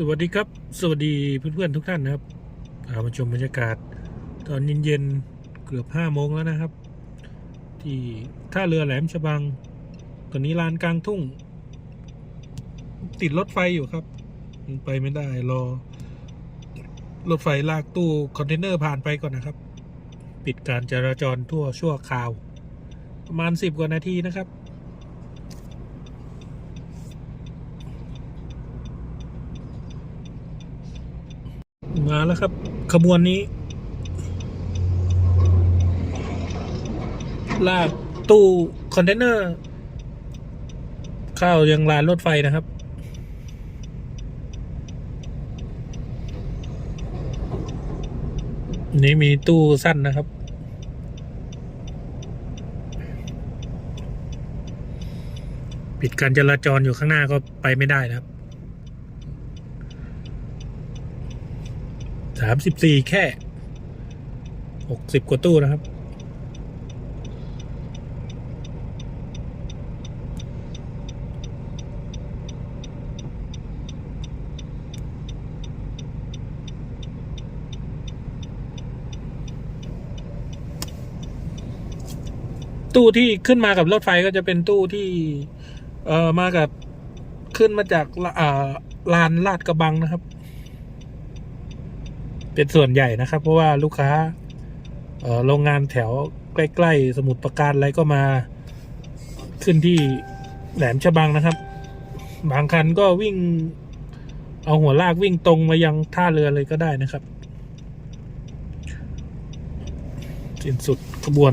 สวัสดีครับ สวัสดีเพื่อนๆทุกท่านนะครับพามาชมบรรยากาศ ตอนเย็นๆเกือบห้าโมงแล้วนะครับ ที่ท่าเรือแหลมฉบัง ตอนนี้ลานกลางทุ่ง ติดรถไฟอยู่ครับ ไปไม่ได้รอ รถไฟลากตู้คอนเทนเนอร์ผ่านไปก่อนนะครับ ปิดการจราจรทั่วชั่วคราว ประมาณสิบกว่านาทีนะครับ มาแล้วครับ ขบวนนี้ ลากตู้คอนเทนเนอร์ เข้ายังลานรถไฟนะครับ นี่มีตู้สั้นนะครับ ปิดการจราจรอยู่ข้างหน้าก็ไปไม่ได้นะครับ สามสิบสี่แค่หกสิบกว่าตู้นะครับ ตู้ที่ขึ้นมากับรถไฟก็จะเป็นตู้ที่ เอ่อ มากับขึ้นมาจากละอ่าลานลาดกระบังนะครับ เป็นส่วนใหญ่นะครับ เพราะว่าลูกค้าโรงงานแถวใกล้ ๆ สมุทรปราการอะไรก็มาขึ้นที่แหลมฉบังนะครับ บางคันก็วิ่ง เอาหัวลากวิ่งตรงมายังท่าเรือเลยก็ได้นะครับสิ้นสุดขบวน